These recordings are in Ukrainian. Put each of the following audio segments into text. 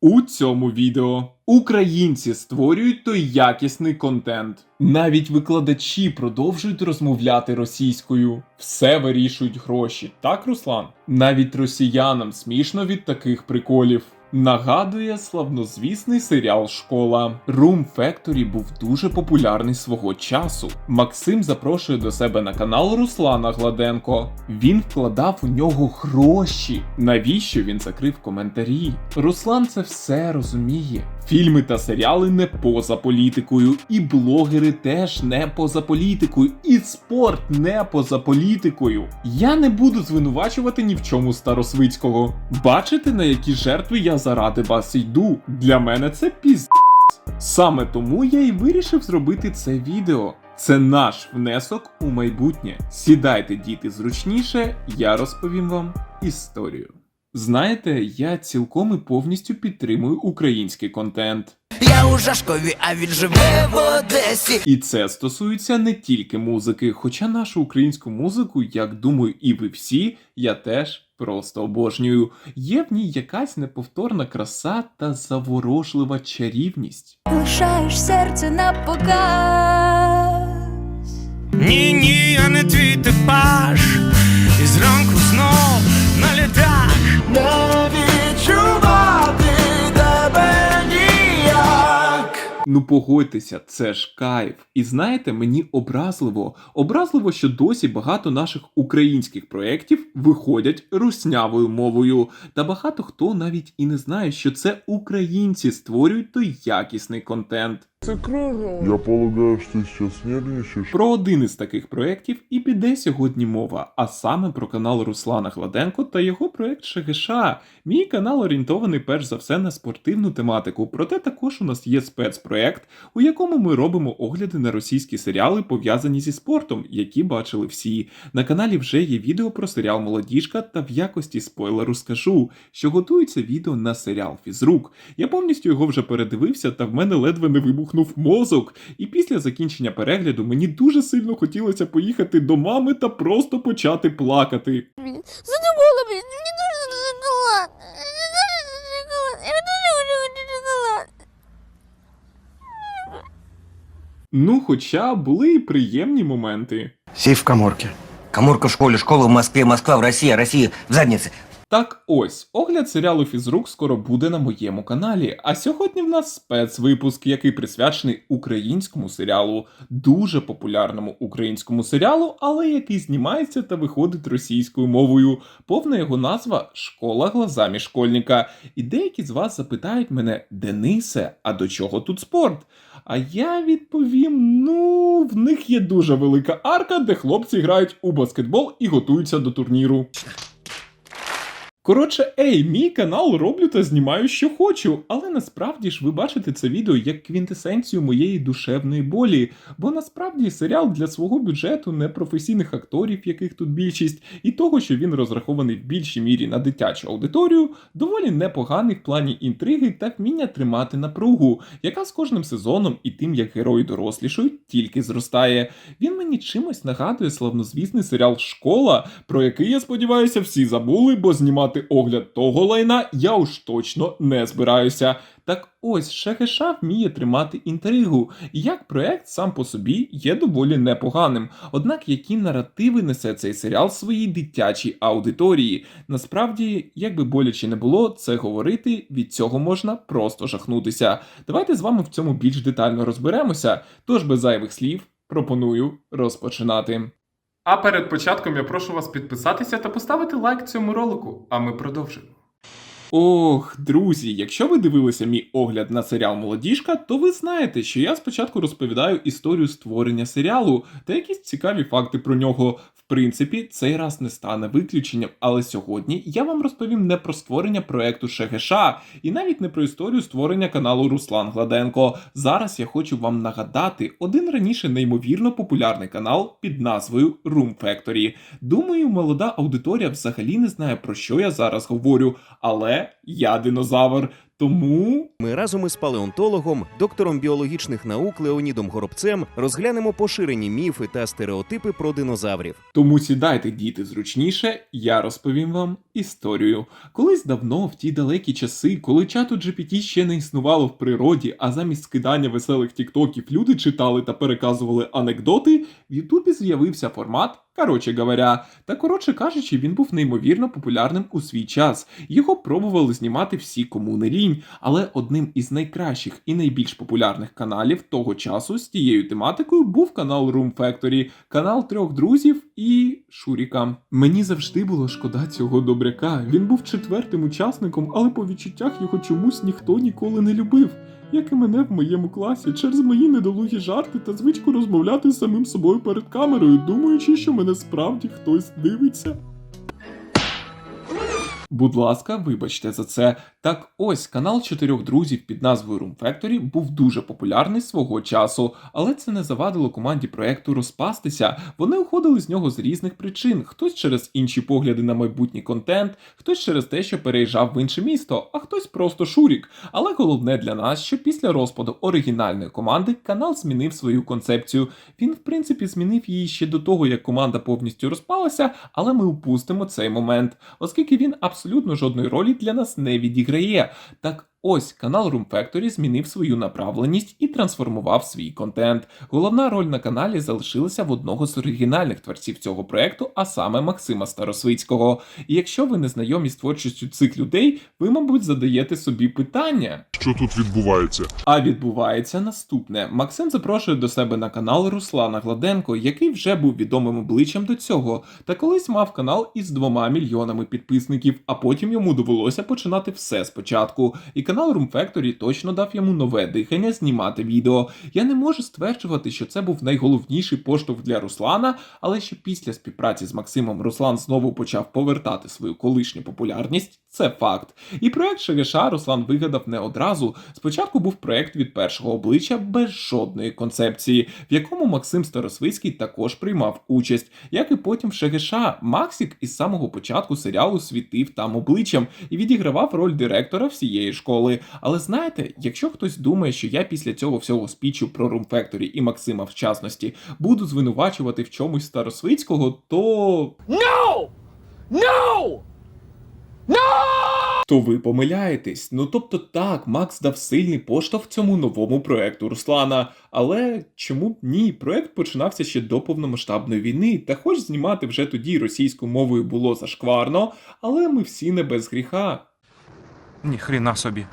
У цьому відео українці створюють той якісний контент. Навіть викладачі продовжують розмовляти російською. Все вирішують гроші, так, Руслан? Навіть росіянам смішно від таких приколів. Нагадує славнозвісний серіал Школа. Room Factory був дуже популярний свого часу. Максим запрошує до себе на канал Руслана Гладенко. Він вкладав у нього гроші. Навіщо він закрив коментарі? Руслан це все розуміє. Фільми та серіали не поза політикою, і блогери теж не поза політикою, і спорт не поза політикою. Я не буду звинувачувати ні в чому Старосвицького. Бачите, на які жертви я заради вас йду? Для мене це піз. Саме тому я і вирішив зробити це відео. Це наш внесок у майбутнє. Сідайте, діти, зручніше, я розповім вам історію. Знаєте, я цілком і повністю підтримую український контент. Я у Жашкові, а він живе в Одесі. І це стосується не тільки музики, хоча нашу українську музику, як думаю, і ви всі, я теж просто обожнюю. Є в ній якась неповторна краса та заворожлива чарівність. лишаєш серце на показ. Ні, ні, я не твій типаж. І зранку знов Ну погодьтеся, це ж кайф. І знаєте, мені образливо, образливо, що досі багато наших українських проєктів виходять руснявою мовою. Та багато хто навіть і не знає, що це українці створюють той якісний контент. Я полагаю, что ты сейчас нервничаешь. Про один із таких проєктів і піде сьогодні мова, а саме про канал Руслана Гладенко та його проєкт Шегеша. Мій канал орієнтований перш за все на спортивну тематику, проте також у нас є спецпроєкт, у якому ми робимо огляди на російські серіали, пов'язані зі спортом, які бачили всі. На каналі вже є відео про серіал Молодіжка, та в якості спойлеру скажу, що готується відео на серіал Фізрук. Я повністю його вже передивився, та в мене ледве не вибухнув мозок. І після закінчення перегляду мені дуже сильно хотілося поїхати до мами та просто почати плакати. Задумала, блин, мне нужен шоколад. Я хочу. Ну, хоча були і приємні моменти. Сейф в коморке. Коморка в школе, школа в Москве, Москва в России, а Россия в заднице. Так ось, огляд серіалу Фізрук скоро буде на моєму каналі. А сьогодні в нас спецвипуск, який присвячений українському серіалу, дуже популярному українському серіалу, але який знімається та виходить російською мовою. Повна його назва Школа глазами школьника. І деякі з вас запитають мене, Денисе, а до чого тут спорт? А я відповім: ну, в них є дуже велика арка, де хлопці грають у баскетбол і готуються до турніру. Коротше, ей, мій канал роблю та знімаю, що хочу, але насправді ж ви бачите це відео як квінтесенцію моєї душевної болі, бо насправді серіал для свого бюджету непрофесійних акторів, яких тут більшість, і того, що він розрахований в більшій мірі на дитячу аудиторію, доволі непоганий в плані інтриги та вміння тримати напругу, яка з кожним сезоном і тим, як герої дорослішають, тільки зростає. Він мені чимось нагадує славнозвісний серіал Школа, про який, я сподіваюся, всі забули, бо знімати огляд того лайна я уж точно не збираюся. Так ось Шехеша вміє тримати інтригу, і як проект сам по собі є доволі непоганим. Однак які наративи несе цей серіал своїй дитячій аудиторії? Насправді, як би боляче не було це говорити, від цього можна просто жахнутися. Давайте з вами в цьому більш детально розберемося. Тож без зайвих слів пропоную розпочинати. А перед початком я прошу вас підписатися та поставити лайк цьому ролику, а ми продовжимо. Ох, друзі, якщо ви дивилися мій огляд на серіал Молодіжка, то ви знаєте, що я спочатку розповідаю історію створення серіалу та якісь цікаві факти про нього. В принципі, цей раз не стане виключенням, але сьогодні я вам розповім не про створення проекту Шегеша і навіть не про історію створення каналу Руслан Гладенко. Зараз я хочу вам нагадати один раніше неймовірно популярний канал під назвою Room Factory. Думаю, молода аудиторія взагалі не знає про що я зараз говорю, але я динозавр. Тому Ми разом із палеонтологом, доктором біологічних наук Леонідом Горобцем розглянемо поширені міфи та стереотипи про динозаврів. Тому сідайте, діти, зручніше, я розповім вам історію. Колись давно, в ті далекі часи, коли чату GPT ще не існувало в природі, а замість скидання веселих тіктоків люди читали та переказували анекдоти, в Ютубі з'явився формат. Коротше говоря, та коротше кажучи, він був неймовірно популярним у свій час. Його пробували знімати всі, кому не лінь, але одним із найкращих і найбільш популярних каналів того часу з тією тематикою був канал Room Factory, канал трьох друзів і Шуріка. Мені завжди було шкода цього добряка. Він був четвертим учасником, але по відчуттях його чомусь ніхто ніколи не любив. Як і мене в моєму класі, через мої недолугі жарти та звичку розмовляти з самим собою перед камерою, думаючи, що мене справді хтось дивиться. Будь ласка, вибачте за це. Так ось канал чотирьох друзів під назвою Room Factory був дуже популярний свого часу, але це не завадило команді проекту розпастися. Вони уходили з нього з різних причин: хтось через інші погляди на майбутній контент, хтось через те, що переїжджав в інше місто, а хтось просто шурік. Але головне для нас, що після розпаду оригінальної команди канал змінив свою концепцію. Він, в принципі, змінив її ще до того, як команда повністю розпалася, але ми упустимо цей момент, оскільки він абсолютно жодної ролі для нас не відіграє. Так ось канал Room Factory змінив свою направленість і трансформував свій контент. Головна роль на каналі залишилася в одного з оригінальних творців цього проекту, а саме Максима Старосвицького. І якщо ви не знайомі з творчістю цих людей, ви, мабуть, задаєте собі питання. Що тут відбувається? А відбувається наступне: Максим запрошує до себе на канал Руслана Гладенко, який вже був відомим обличчям до цього, та колись мав канал із двома мільйонами підписників, а потім йому довелося починати все спочатку. І канал Room Factory точно дав йому нове дихання знімати відео. Я не можу стверджувати, що це був найголовніший поштовх для Руслана, але що після співпраці з Максимом Руслан знову почав повертати свою колишню популярність. Це факт. І проект Шереша Руслан вигадав не одразу. Спочатку був проект від першого обличчя без жодної концепції, в якому Максим Старосвицький також приймав участь, як і потім Шегеша. Максик із самого початку серіалу світив там обличчям і відігравав роль директора всієї школи. Але знаєте, якщо хтось думає, що я після цього всього спічу про Factory і Максима в частності буду звинувачувати в чомусь Старосвицького, то то ви помиляєтесь. Ну тобто так, Макс дав сильний поштовх цьому новому проекту Руслана. Але чому б ні? Проект починався ще до повномасштабної війни, та хоч знімати вже тоді російською мовою було зашкварно, але ми всі не без гріха. Ні хріна собі.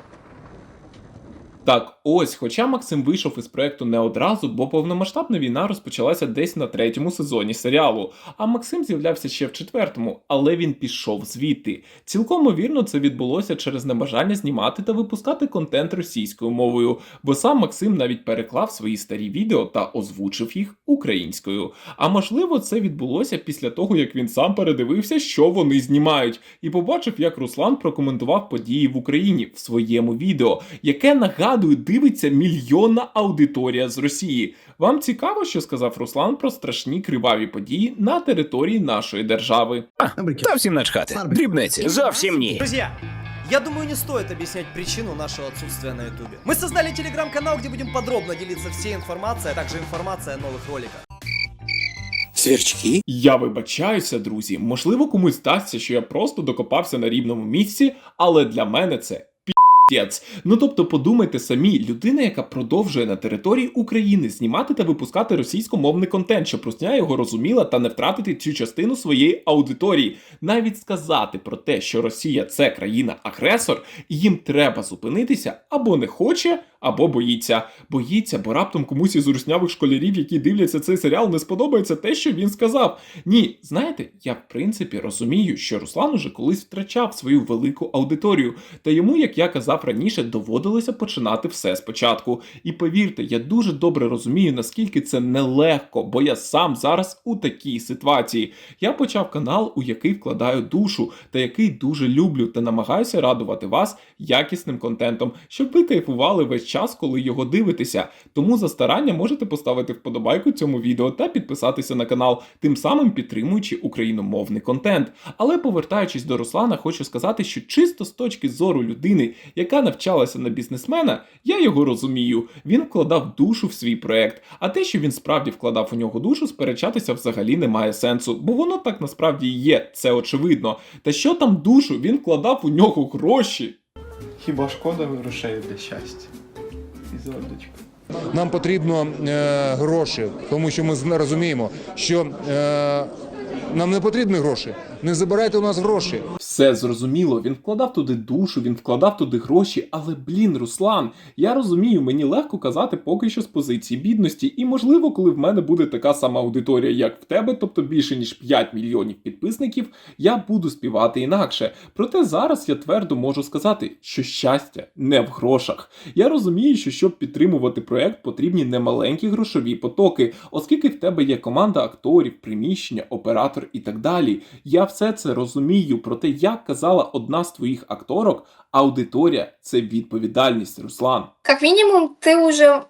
Так, ось, хоча Максим вийшов із проекту не одразу, бо повномасштабна війна розпочалася десь на третьому сезоні серіалу, а Максим з'являвся ще в четвертому, але він пішов звідти. Цілком ймовірно, це відбулося через небажання знімати та випускати контент російською мовою, бо сам Максим навіть переклав свої старі відео та озвучив їх українською. А можливо, це відбулося після того, як він сам передивився, що вони знімають, і побачив, як Руслан прокоментував події в Україні в своєму відео, яке нагадує, дивиться мільйонна аудиторія з Росії. Вам цікаво, що сказав Руслан про страшні криваві події на території нашої держави? Та всім начхати. Дрібниці. Зовсім ні. Друзья, я думаю, не стоит объяснять причину нашего отсутствия на ютубе. Мы создали телеграм-канал, где будем подробно делиться всей информацией, а также информацией о новых роликах. Сверчки? Я вибачаюся, друзі. Можливо, комусь здасться, що я просто докопався на рівному місці, але для мене це. Ну тобто подумайте самі, людина, яка продовжує на території України знімати та випускати російськомовний контент, щоб русня його розуміла та не втратити цю частину своєї аудиторії. Навіть сказати про те, що Росія це країна-агресор, і їм треба зупинитися або не хоче, або боїться. Боїться, бо раптом комусь із руснявих школярів, які дивляться цей серіал, не сподобається те, що він сказав. Ні, знаєте, я в принципі розумію, що Руслан уже колись втрачав свою велику аудиторію, та йому, як я казав раніше, доводилося починати все спочатку. І повірте, я дуже добре розумію, наскільки це нелегко, бо я сам зараз у такій ситуації. Я почав канал, у який вкладаю душу, та який дуже люблю, та намагаюся радувати вас якісним контентом, щоб ви кайфували весь час, коли його дивитеся. Тому за старання можете поставити вподобайку цьому відео та підписатися на канал, тим самим підтримуючи україномовний контент. Але повертаючись до Руслана, хочу сказати, що чисто з точки зору людини, яка навчалася на бізнесмена, я його розумію. Він вкладав душу в свій проект. А те, що він справді вкладав у нього душу, сперечатися взагалі немає сенсу, бо воно так насправді і є, це очевидно. Та що там душу, він вкладав у нього гроші. Хіба шкода грошей для щастя? І. Нам потрібно е, гроші, тому що ми розуміємо, що е, нам не потрібні гроші. Не забирайте у нас гроші. Все зрозуміло, він вкладав туди душу, він вкладав туди гроші, але блін, Руслан, я розумію, мені легко казати поки що з позиції бідності, і можливо, коли в мене буде така сама аудиторія, як в тебе, тобто більше ніж 5 мільйонів підписників, я буду співати інакше. Проте зараз я твердо можу сказати, що щастя не в грошах. Я розумію, що щоб підтримувати проект, потрібні немаленькі грошові потоки, оскільки в тебе є команда акторів, приміщення, оператор і так далі. Я все це розумію. Проте, як казала одна з твоїх акторок, аудиторія це відповідальність, Руслан. Как минимум, ты уже,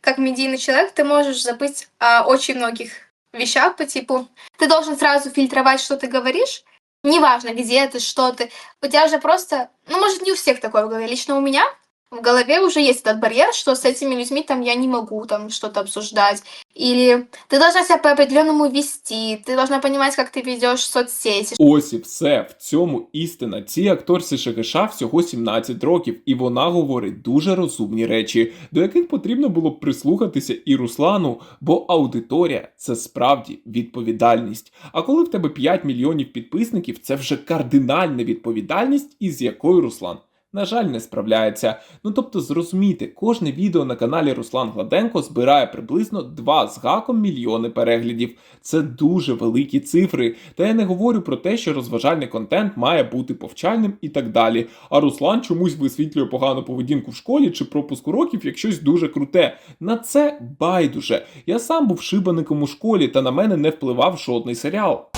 как медийный человек, ты можешь забыть о очень многих вещах по типу. Ты должен сразу фильтровать, что ты говоришь. Неважно, где ты, что ты. У тебя уже просто, ну, может, не у всех такое в голове. Лично у меня в голове уже есть этот барьер, что с этими людьми там я не могу там что-то обсуждать. Или ты должна себя по-определенному вести, ты должна понимать, как ты ведешь соцсети, Ось і все в цьому істина. Цій акторці ШГШ всього 17 років, і вона говорить дуже розумні речі, до яких потрібно було б прислухатися і Руслану, бо аудиторія це справді відповідальність. А коли в тебе 5 мільйонів підписників, це вже кардинальна відповідальність, із якою Руслан. На жаль, не справляється. Ну тобто, зрозумійте, кожне відео на каналі Руслан Гладенко збирає приблизно 2 з гаком мільйони переглядів. Це дуже великі цифри. Та я не говорю про те, що розважальний контент має бути повчальним і так далі. А Руслан чомусь висвітлює погану поведінку в школі чи пропуск уроків як щось дуже круте. На це байдуже. Я сам був шибаником у школі, та на мене не впливав жодний серіал.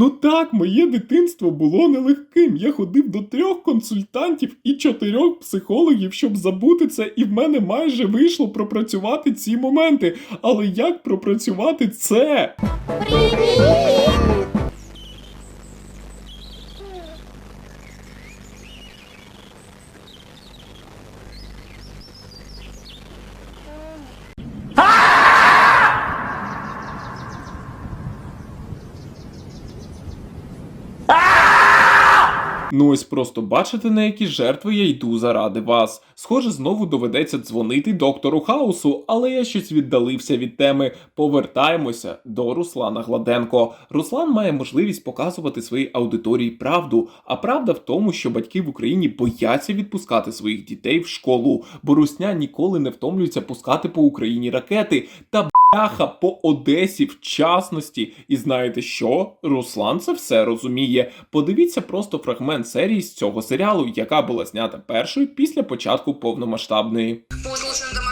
Ну так, моє дитинство було нелегким. Я ходив до трьох консультантів і чотирьох психологів, щоб забути це, і в мене майже вийшло пропрацювати ці моменти. Але як пропрацювати це? Ну ось просто бачите, на які жертви я йду заради вас. Схоже, знову доведеться дзвонити доктору Хаусу, але я щось віддалився від теми. Повертаємося до Руслана Гладенко. Руслан має можливість показувати своїй аудиторії правду. А правда в тому, що батьки в Україні бояться відпускати своїх дітей в школу, бо русня ніколи не втомлюється пускати по Україні ракети та бляха по Одесі в частності. І знаєте що? Руслан це все розуміє. Подивіться просто фрагмент серії з цього серіалу, яка була знята першою після початку повномасштабної. Может,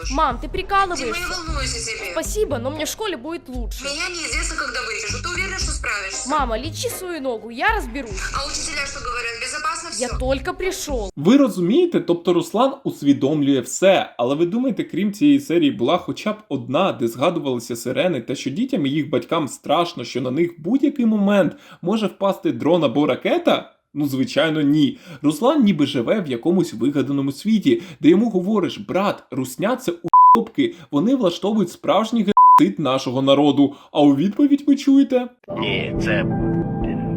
лучше на домашнее обучение перейдешь? Мам, ты прикалываешься. волнуюсь о тебе. Спасибо, но мне в школе будет лучше. Меня неизвестно, когда вырежут. Ты уверена, что справишься? Мама, лечи свою ногу, я разберусь. А учителя что говорят? Безопасно все? Я только пришел. Ви розумієте, тобто Руслан усвідомлює все, але ви думаєте, крім цієї серії була хоча б одна, де згадувалися сирени, та що дітям і їх батькам страшно, що на них в будь-який момент може впасти дрон або ракета? Ну, звичайно, ні. Руслан ніби живе в якомусь вигаданому світі, де йому говориш, брат, русня це уйобки, вони влаштовують справжній геноцид нашого народу. А у відповідь ви чуєте? Ні, це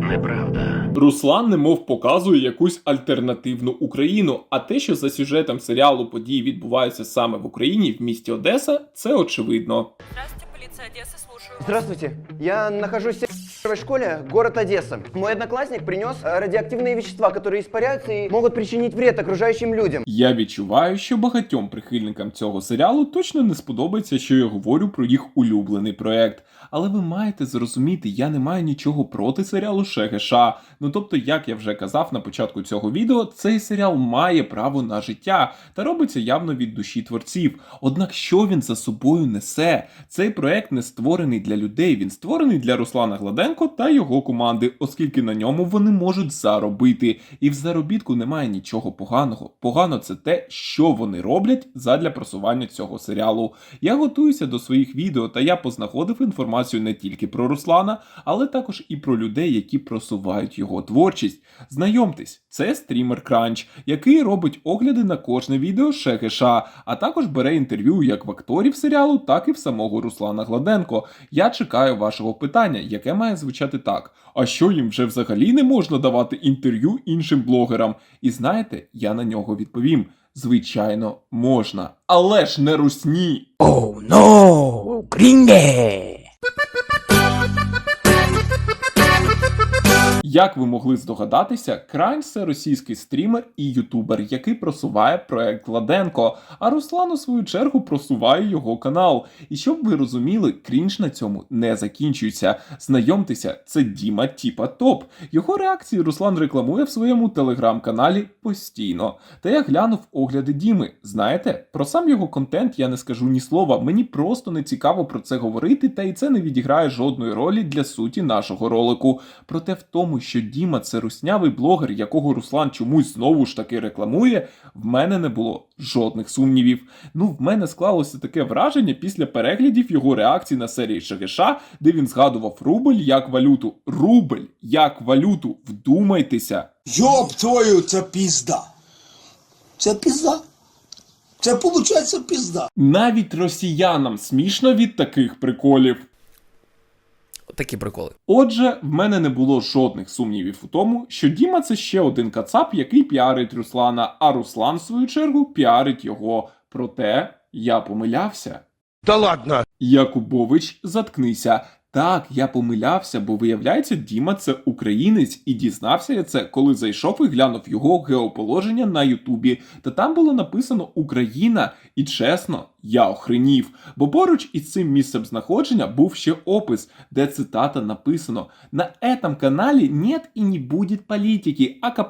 неправда. Руслан немов показує якусь альтернативну Україну. А те, що за сюжетом серіалу події відбуваються саме в Україні, в місті Одеса, це очевидно. Здравствуйте, полиция Одессы, слушаю. Здравствуйте. Я нахожусь в первой школе, город Одесса. Мой одноклассник принес э, радиоактивные вещества, которые испаряются и могут причинить вред окружающим людям. Я відчуваю, що багатьом прихильникам цього серіалу точно не сподобається, що я говорю про їх улюблений проект. Але ви маєте зрозуміти, я не маю нічого проти серіалу Шегеша. Ну тобто, як я вже казав на початку цього відео, цей серіал має право на життя та робиться явно від душі творців. Однак, що він за собою несе? Цей проект не створений для людей, він створений для Руслана Гладенко та його команди, оскільки на ньому вони можуть заробити. І в заробітку немає нічого поганого. Погано це те, що вони роблять задля просування цього серіалу. Я готуюся до своїх відео, та я познаходив інформацію інформацію не тільки про Руслана, але також і про людей, які просувають його творчість. Знайомтесь, це стрімер Кранч, який робить огляди на кожне відео Шегеша, а також бере інтерв'ю як в акторів серіалу, так і в самого Руслана Гладенко. Я чекаю вашого питання, яке має звучати так: а що їм вже взагалі не можна давати інтерв'ю іншим блогерам? І знаєте, я на нього відповім. Звичайно, можна, але ж не русні. Оу, но, крінге! Як ви могли здогадатися, Крайн це російський стрімер і ютубер, який просуває проект Ладенко, а Руслан у свою чергу просуває його канал. І щоб ви розуміли, крінж на цьому не закінчується. Знайомтеся, це Діма Тіпа Топ. Його реакції Руслан рекламує в своєму телеграм-каналі постійно. Та я глянув огляди Діми. Знаєте, про сам його контент я не скажу ні слова. Мені просто не цікаво про це говорити, та й це не відіграє жодної ролі для суті нашого ролику. Проте в тому, що Діма це руснявий блогер, якого Руслан чомусь знову ж таки рекламує, в мене не було жодних сумнівів. Ну, в мене склалося таке враження після переглядів його реакцій на серії Шегеша, де він згадував рубль як валюту. Рубль як валюту. Вдумайтеся. Йоп твою, це пізда. Це пізда. Це виходить пізда. Навіть росіянам смішно від таких приколів. Такі приколи. Отже, в мене не було жодних сумнівів у тому, що Діма це ще один кацап, який піарить Руслана, а Руслан, в свою чергу, піарить його. Проте я помилявся. Та ладно. Якубович, заткнися. Так, я помилявся, бо виявляється, Діма це українець, і дізнався я це, коли зайшов і глянув його геоположення на Ютубі. Та там було написано Україна, і чесно, я охренів. Бо поруч із цим місцем знаходження був ще опис, де цитата написано: На этом каналі нет і не будет політики, а к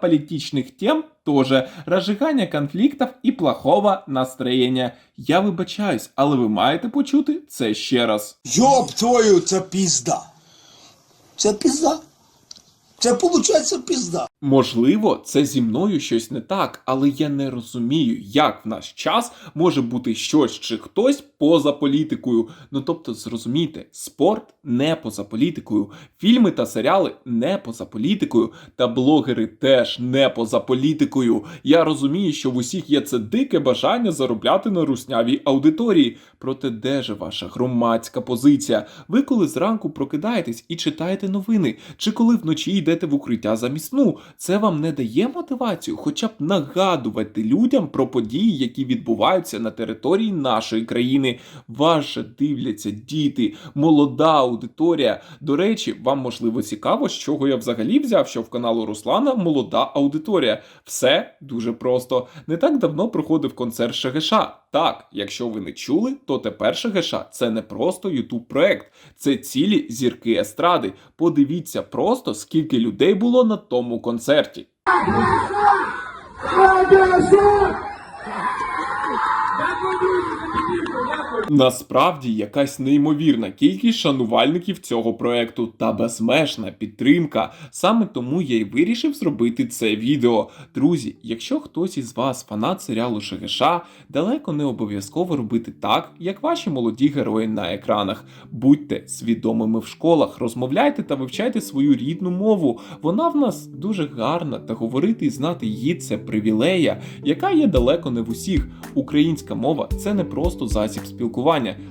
тем тоже розжигання конфліктів і плохого настроєння. Я вибачаюсь, але ви маєте почути це ще раз. Йоп твою, це пізда. Це пізда. Це виходить пізда. Можливо, це зі мною щось не так, але я не розумію, як в наш час може бути щось чи хтось поза політикою. Ну тобто, зрозумійте, спорт не поза політикою, фільми та серіали не поза політикою, та блогери теж не поза політикою. Я розумію, що в усіх є це дике бажання заробляти на руснявій аудиторії. Проте де же ваша громадська позиція? Ви коли зранку прокидаєтесь і читаєте новини, чи коли вночі йдете в укриття замість сну, це вам не дає мотивацію, хоча б нагадувати людям про події, які відбуваються на території нашої країни. Вас же дивляться діти, молода аудиторія. До речі, вам можливо цікаво, з чого я взагалі взяв, що в каналу Руслана молода аудиторія. Все дуже просто. Не так давно проходив концерт Шагеша. Так, якщо ви не чули, то тепер Шагеша це не просто ютуб проект, це цілі зірки естради. Подивіться просто, скільки людей було на тому концерті. certo. Насправді якась неймовірна кількість шанувальників цього проекту та безмежна підтримка. Саме тому я й вирішив зробити це відео. Друзі, якщо хтось із вас фанат серіалу Шегеша, далеко не обов'язково робити так, як ваші молоді герої на екранах. Будьте свідомими в школах, розмовляйте та вивчайте свою рідну мову. Вона в нас дуже гарна, та говорити і знати її це привілея, яка є далеко не в усіх. Українська мова це не просто засіб спілкування,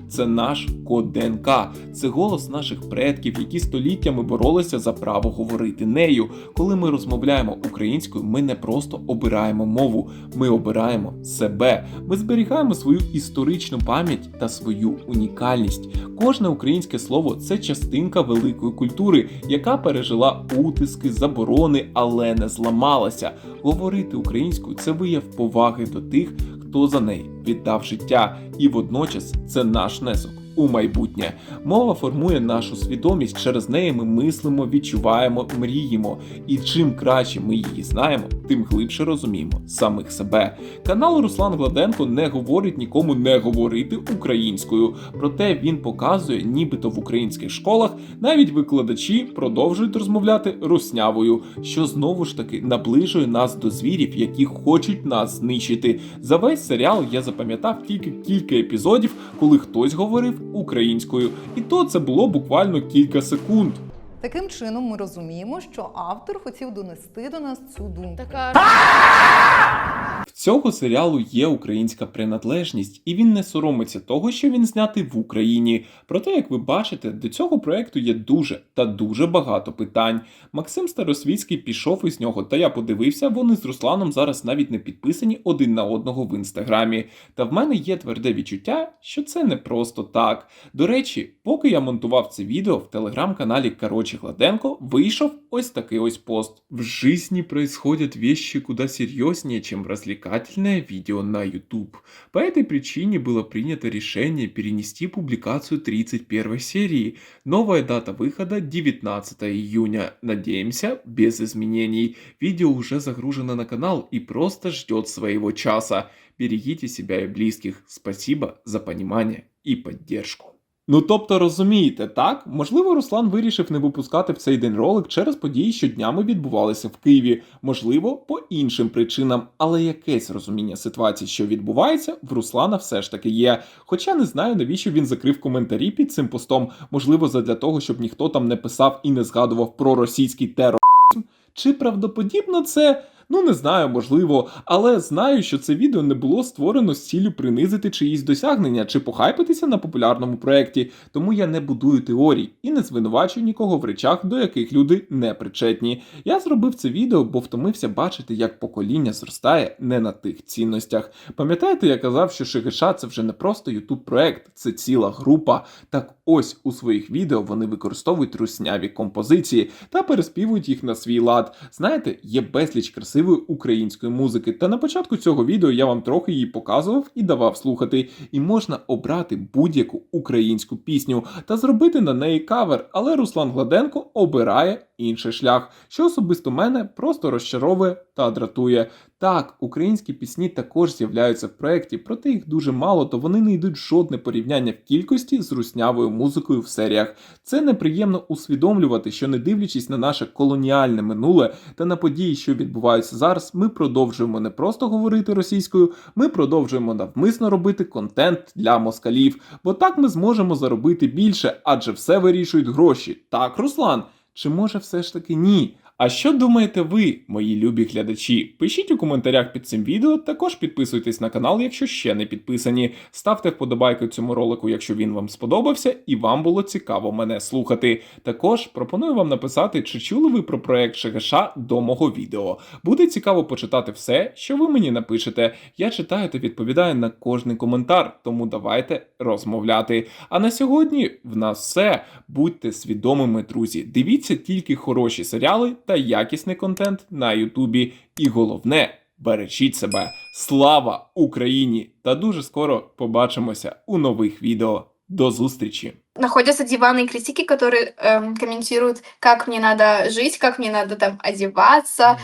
це наш код ДНК, це голос наших предків, які століттями боролися за право говорити нею. Коли ми розмовляємо українською, ми не просто обираємо мову, ми обираємо себе. Ми зберігаємо свою історичну пам'ять та свою унікальність. Кожне українське слово це частинка великої культури, яка пережила утиски, заборони, але не зламалася. Говорити українською це вияв поваги до тих, хто за неї віддав життя, і водночас це наш внесок у майбутнє. Мова формує нашу свідомість, через неї ми мислимо, відчуваємо, мріємо. І чим краще ми її знаємо, тим глибше розуміємо самих себе. Канал Руслан Гладенко не говорить нікому не говорити українською, проте він показує, нібито в українських школах навіть викладачі продовжують розмовляти руснявою, що знову ж таки наближує нас до звірів, які хочуть нас знищити. За весь серіал я запам'ятав тільки кілька епізодів, коли хтось говорив українською. І то це було буквально кілька секунд. Таким чином, ми розуміємо, що автор хотів донести до нас цю думку. Так, В цього серіалу є українська приналежність, і він не соромиться того, що він знятий в Україні. Проте, як ви бачите, до цього проекту є дуже та дуже багато питань. Максим Старосвітський пішов із нього, та я подивився, вони з Русланом зараз навіть не підписані один на одного в інстаграмі. Та в мене є тверде відчуття, що це не просто так. До речі, поки я монтував це відео в телеграм-каналі Карочі Гладенко, вийшов ось такий ось пост. В жизни происходят вещи куда серьезнее, чем развлекательное видео на YouTube. По этой причине было принято решение перенести публикацию 31 серии. Новая дата выхода 19 июня. Надеемся, без изменений. Видео уже загружено на канал и просто ждет своего часа. Берегите себя и близких. Спасибо за понимание и поддержку. Ну тобто розумієте, так? Можливо, Руслан вирішив не випускати в цей день ролик через події, що днями відбувалися в Києві, можливо, по іншим причинам, але якесь розуміння ситуації, що відбувається, в Руслана все ж таки є. Хоча не знаю, навіщо він закрив коментарі під цим постом, можливо, задля того, щоб ніхто там не писав і не згадував про російський тероризм. Чи правдоподібно це? Ну не знаю, можливо, але знаю, що це відео не було створено з ціллю принизити чиїсь досягнення чи похайпитися на популярному проєкті, тому я не будую теорій і не звинувачую нікого в речах, до яких люди не причетні. Я зробив це відео, бо втомився бачити, як покоління зростає не на тих цінностях. Пам'ятаєте, я казав, що Шигиша це вже не просто ютуб проект, це ціла група. Так ось у своїх відео вони використовують русняві композиції та переспівують їх на свій лад. Знаєте, є безліч красивої української музики. Та на початку цього відео я вам трохи її показував і давав слухати. І можна обрати будь-яку українську пісню та зробити на неї кавер. Але Руслан Гладенко обирає інший шлях, що особисто мене просто розчаровує та дратує. Так, українські пісні також з'являються в проєкті, проте їх дуже мало, то вони не йдуть жодне порівняння в кількості з руснявою музикою в серіях. Це неприємно усвідомлювати, що не дивлячись на наше колоніальне минуле та на події, що відбуваються зараз, ми продовжуємо не просто говорити російською, ми продовжуємо навмисно робити контент для москалів, бо так ми зможемо заробити більше, адже все вирішують гроші. Так, Руслан? Чи може все ж таки ні? А що думаєте ви, мої любі глядачі? Пишіть у коментарях під цим відео, також підписуйтесь на канал, якщо ще не підписані. Ставте вподобайку цьому ролику, якщо він вам сподобався, і вам було цікаво мене слухати. Також пропоную вам написати, чи чули ви про проект Шегаша до мого відео. Буде цікаво почитати все, що ви мені напишете. Я читаю та відповідаю на кожний коментар, тому давайте розмовляти. А на сьогодні в нас все. Будьте свідомими, друзі. Дивіться тільки хороші серіали та якісний контент на Ютубі. І головне, бережіть себе. Слава Україні! Та дуже скоро побачимося у нових відео. До зустрічі! Находятся диванные критики, которые эм, комментируют, как мне надо жить, как мне надо там одеваться,